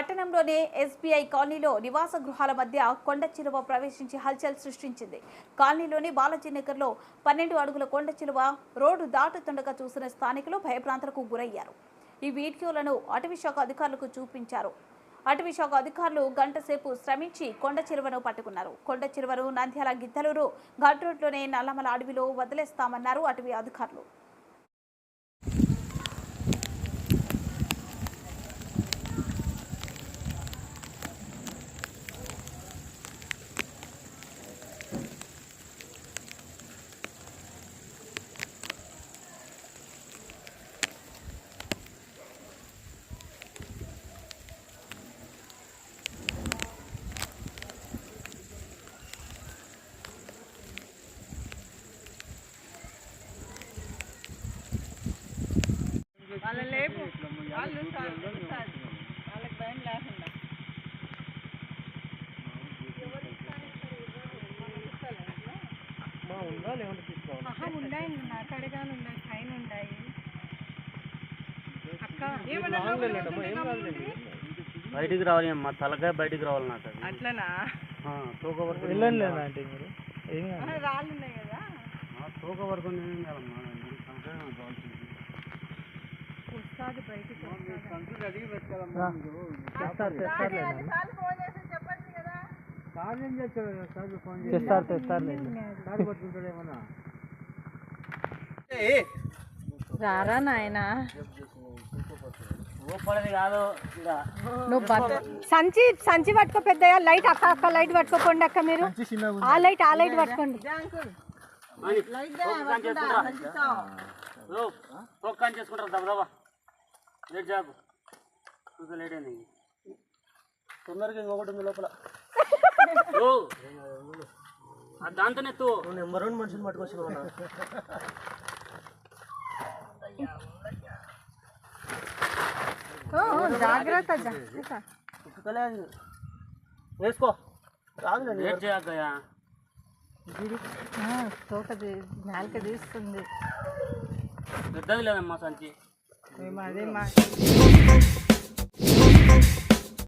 పట్టణంలోని ఎస్బీఐ కాలనీలో నివాస గృహాల మధ్య కొండ చిలువ ప్రవేశించి హల్చల్ సృష్టించింది. కాలనీలోని బాలాజీ నగర్లో పన్నెండు అడుగుల కొండ చిలువ రోడ్డు దాటుతుండగా చూసిన స్థానికులు భయభ్రాంతులకు గురయ్యారు. ఈ వీడియోలను అటవీశాఖ అధికారులకు చూపించారు. అటవీశాఖ అధికారులు గంట సేపు శ్రమించి కొండ చిరువను పట్టుకున్నారు. కొండ చిరువను నంద్యాల గిద్దలూరు ఘాట్ రోడ్లోనే నల్లమల అడవిలో వదిలేస్తామన్నారు అటవీ అధికారులు. వాళ్ళ లేపు వాళ్ళు వాళ్ళకి భయం లేకుండా. ఉన్నాయి. నా కడగాను పైన? బయటికి రావాలి అమ్మా. తలకాయ బయటికి రావాలి నాకు. అట్లనా? ఆ, తూక పడుతుంది ఆహా, రాళ్ళు ఉన్నాయి కదా. ఆ, తూక నేను తలకాయ కావాల్సింది. బయటికి కదా. తెస్తారు తెస్తారు రారా నాయనా? సంచి సంచి పట్టుకో పెద్దయ్య లైట్ అక్క అక్క లైట్ పట్టుకోపోండి అక్క మీరు. ఆ లైట్ ఆ లైట్ పట్టుకోండి. చేసుకుంటారా? ఓ, తోక కాని చేసుకుంటారా దబదబా లేట్ జాకు చూసా లేట్ అయింది తొందరగా ఇంకొకటి ఉంది లోపల. ఓ, ఆ దాంతోనే ఎత్తు నెంబర్ వన్ మనుషులు పట్టుకొచ్చిన జాగ్రత్త వేసుకో. రాదు లేట్ చేయకయ్యా ఆ, తోక తీ- నాలుక తీస్తుంది. పెద్దది లేదమ్మా సంచి. De más, de más.